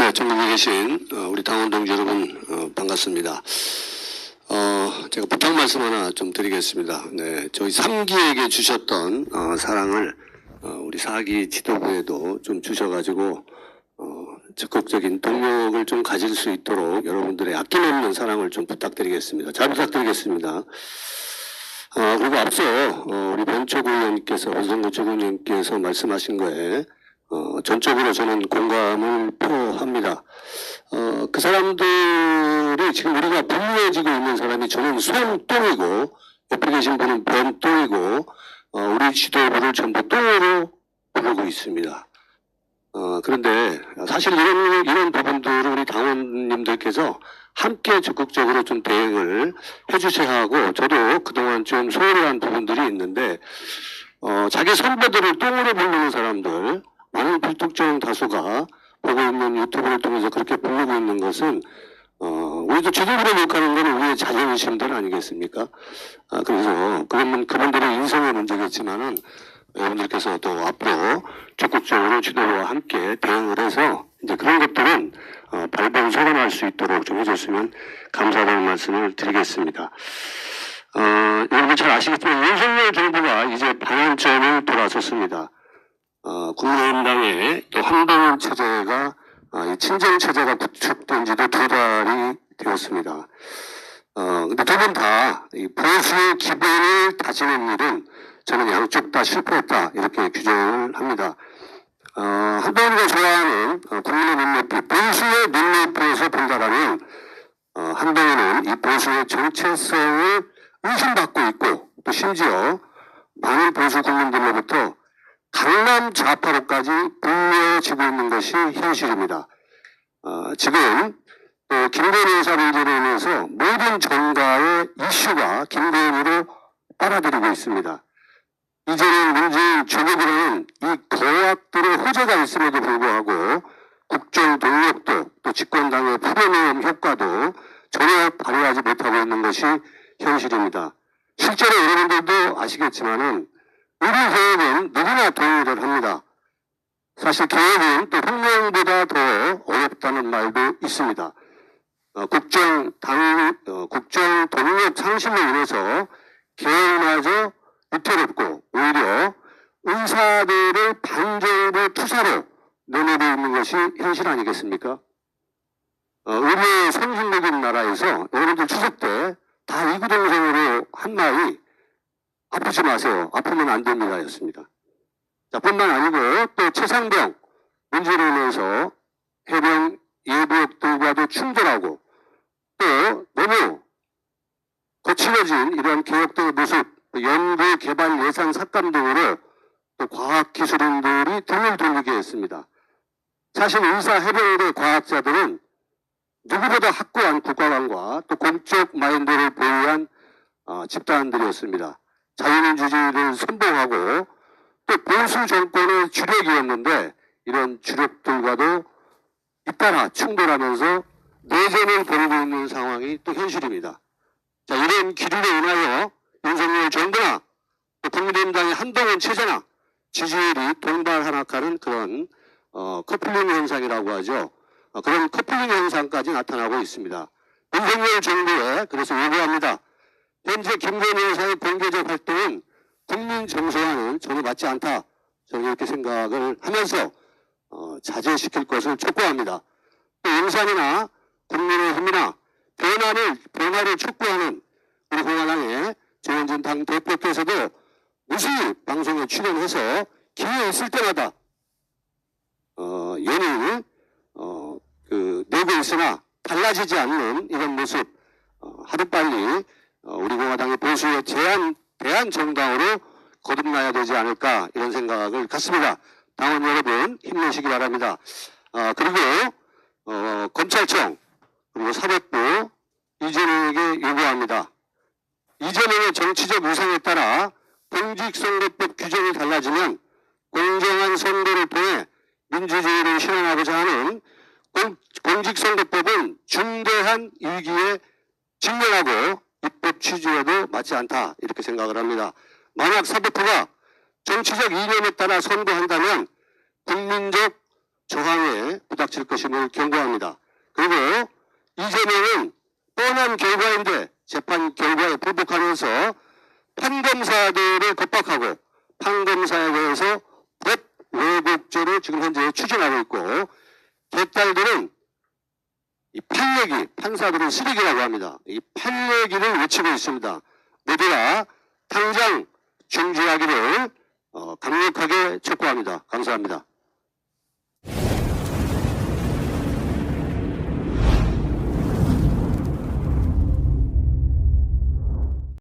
네, 전국에 계신 어, 우리 당원 동지 여러분 어, 반갑습니다. 어, 제가 부탁 말씀 하나 좀 드리겠습니다. 네, 저희 3기에게 주셨던 어, 사랑을 어, 우리 4기 지도부에도 좀 주셔가지고 어, 적극적인 동력을 좀 가질 수 있도록 여러분들의 아낌없는 사랑을 좀 부탁드리겠습니다. 잘 부탁드리겠습니다. 어, 그리고 앞서 어, 우리 변초구 의원님께서 원성구 최고위원님께서 말씀하신 거에 어, 전적으로 저는 공감을 표합니다. 어, 그 사람들이 지금 우리가 분류해지고 있는 사람이 저는 손똥이고 옆에 계신 분은 변똥이고 어, 우리 지도부를 전부 똥으로 부르고 있습니다. 어, 그런데 사실 이런, 이런 부분들을 우리 당원님들께서 함께 적극적으로 좀 대응을 해주셔야 하고 저도 그동안 좀 소홀한 부분들이 있는데 어, 자기 선배들을 똥으로 부르는 사람들 많은 불특정 다수가 보고 있는 유튜브를 통해서 그렇게 부르고 있는 것은 어, 우리도 지도부를 욕하는 건 우리의 자존심들 아니겠습니까? 아, 그래서 그러면 그분들의 인성의 문제겠지만은 여러분들께서 또 앞으로 적극적으로 지도부와 함께 대응을 해서 이제 그런 것들은 어, 발본 소감할 수 있도록 좀 해줬으면 감사하다는 말씀을 드리겠습니다. 어, 여러분 잘 아시겠지만 윤석열 정부가 이제 방향점을 돌아섰습니다. 어, 국민의힘당의 또 한동훈 체제가 아, 이 친정 체제가 구축된 지도 두 달이 되었습니다. 어, 근데 두 분다이 보수의 기본을 다지는 일은 저는 양쪽 다 실패했다 이렇게 규정을 합니다. 어, 한동훈이가 좋아하는 어, 국민의 눈높이, 보수의 눈높이에서 본다라면 어, 한동훈은 이 보수의 정체성을 의심받고 있고 또 심지어 많은 보수 국민들로부터 강남 좌파로까지 불려지고 있는 것이 현실입니다. 어, 지금 또 김건희 여사 문제로 인해서 모든 정가의 이슈가 김건희로 빨아들이고 있습니다. 이제는 문재인 조국이라는 이 거약들의 호재가 있음에도 불구하고 국정 동력도 또 집권당의 후보내음 효과도 전혀 발휘하지 못하고 있는 것이 현실입니다. 실제로 여러분들도 아시겠지만은 우리 개혁은 누구나 동의를 합니다. 사실 개혁은 또 혁명보다 더 어렵다는 말도 있습니다. 어, 국정 당 어, 국정 동력 상실로 인해서 개혁마저 위태롭고 오히려 의사들을 반정부 투사로 내놓고 있는 것이 현실 아니겠습니까? 어, 우리의 선진국인 나라에서 여러분들 추석 때 다 이구동성으로 한 말이 아프지 마세요. 아프면 안 됩니다. 였습니다. 자, 뿐만 아니고 또 최상병 문제로 인해서 해병 예비역들과도 충돌하고 또 너무 거칠어진 이런 개혁들의 모습, 또 연구 개발 예산 삭감 등으로 또 과학기술인들이 등을 돌리게 했습니다. 사실 의사 해병대 과학자들은 누구보다 확고한 국가관과 또 공적 마인드를 보유한 어, 집단들이었습니다. 자유민주주의를 선봉하고 또 보수 정권의 주력이었는데 이런 주력들과도 잇따라 충돌하면서 내전을 벌이고 있는 상황이 또 현실입니다. 자, 이런 기류로 인하여 윤석열 정부나 또 국민의힘당의 한동훈 체제나 지지율이 동발하락하는 그런 어, 커플링 현상이라고 하죠. 어, 그런 커플링 현상까지 나타나고 있습니다. 윤석열 정부에 그래서 요구합니다. 현재 김건희 여사의 공개적 활동은 국민 정서와는 전혀 맞지 않다. 저는 이렇게 생각을 하면서 어, 자제시킬 것을 촉구합니다. 또 용산이나 국민의힘이나 변화를 변화를 촉구하는 우리 공화당의 조현진 당 대표께서도 무수히 방송에 출연해서 기회 있을 때마다 어, 연일 어, 그 내고 있으나 달라지지 않는 이런 모습 어, 하루빨리 어, 우리 공화당의 보수의 제한 대한 정당으로 거듭나야 되지 않을까 이런 생각을 갖습니다. 당원 여러분 힘내시기 바랍니다. 어, 그리고 어, 검찰청 그리고 사법부 이재명에게 요구합니다. 이재명의 정치적 위상에 따라 공직선거법 규정이 달라지면 공정한 선거를 통해 민주주의를 실현하고자 하는 공, 공직선거법은 중대한 위기에 직면하고 입법 취지에도 맞지 않다 이렇게 생각을 합니다. 만약 사법부가 정치적 이념에 따라 선고한다면 국민적 저항에 부닥칠 것임을 경고합니다. 그리고 이재명은 뻔한 결과인데 재판 결과에 불복하면서 판검사들을 겁박하고 판검사에 대해서 법 왜곡죄를 지금 현재 추진하고 있고 개딸들은 이 판례기 판사들은 쓰레기라고 합니다. 이 판례기를 외치고 있습니다. 모두가 당장 중지하기를 어, 강력하게 촉구합니다. 감사합니다.